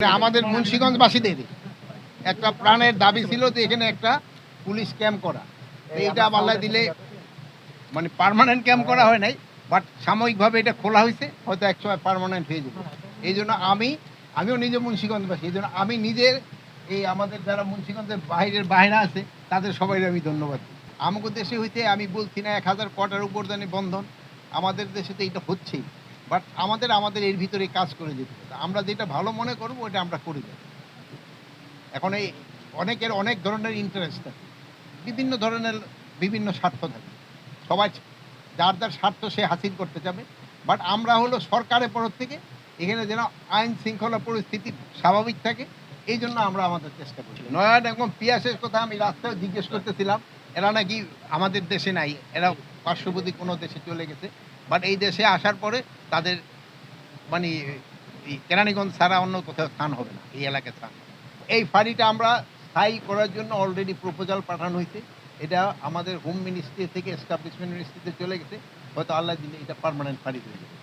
আমাদের মুন্সিগঞ্জবাসীদের। একটা প্রাণের দাবি ছিল যে এখানে একটা পুলিশ ক্যাম্প করা। এটা আল্লাহ দিলে মানে পারমানেন্ট ক্যাম্প করা হয় নাই বাট সাময়িকভাবে এটা খোলা হয়েছে, হয়তো এক সময় পার্মানেন্ট হয়ে যাবে এই জন্য আমি, আমিও নিজে মুন্সিগঞ্জবাসী, এই জন্য আমি নিজের এই আমাদের যারা মুন্সিগঞ্জের বাইরের বাইরে আছে, তাদের সবাই আমি ধন্যবাদ। আমাদের দেশে হইতে আমি বলছি না এক হাজার কোয়াটার উপর জানি বন্ধন, আমাদের দেশে তো এটা হচ্ছেই। বাট আমাদের আমাদের এর ভিতরে কাজ করে যেতে হবে। আমরা যেটা ভালো মনে করব ওটা আমরা করে দেবো। এখন এই অনেকের অনেক ধরনের ইন্টারেস্ট থাকে। বিভিন্ন ধরনের বিভিন্ন স্বার্থ থাকে। সবাই যার যার স্বার্থ সে হাসিল করতে চাবে বাট আমরা হলো সরকারের পর থেকে এখানে যেন আইন শৃঙ্খলা পরিস্থিতি স্বাভাবিক থাকে, এই জন্য আমরা আমাদের চেষ্টা করছি। নয়ান এবং পিয়াসের কথা আমি রাস্তায় জিজ্ঞেস করতেছিলাম। এরা নাকি আমাদের দেশে নাই, এরা পার্শ্ববর্তী কোনো দেশে চলে গেছে। বাট এই দেশে আসার পরে তাদের মানে কেরানীগঞ্জ ছাড়া অন্য কোথাও স্থান হবে না, এই এলাকায় স্থান। এই ফাঁড়িটা আমরা স্থায়ী করার জন্য অলরেডি প্রপোজাল পাঠানো হয়েছে। এটা আমাদের হোম মিনিস্ট্রি থেকে এস্টাবলিশমেন্ট মিনিস্ট্রিতে চলে গেছে। হয়তো আল্লাহ দিলে এটা পার্মানেন্ট ফাঁড়ি হয়ে যাবে।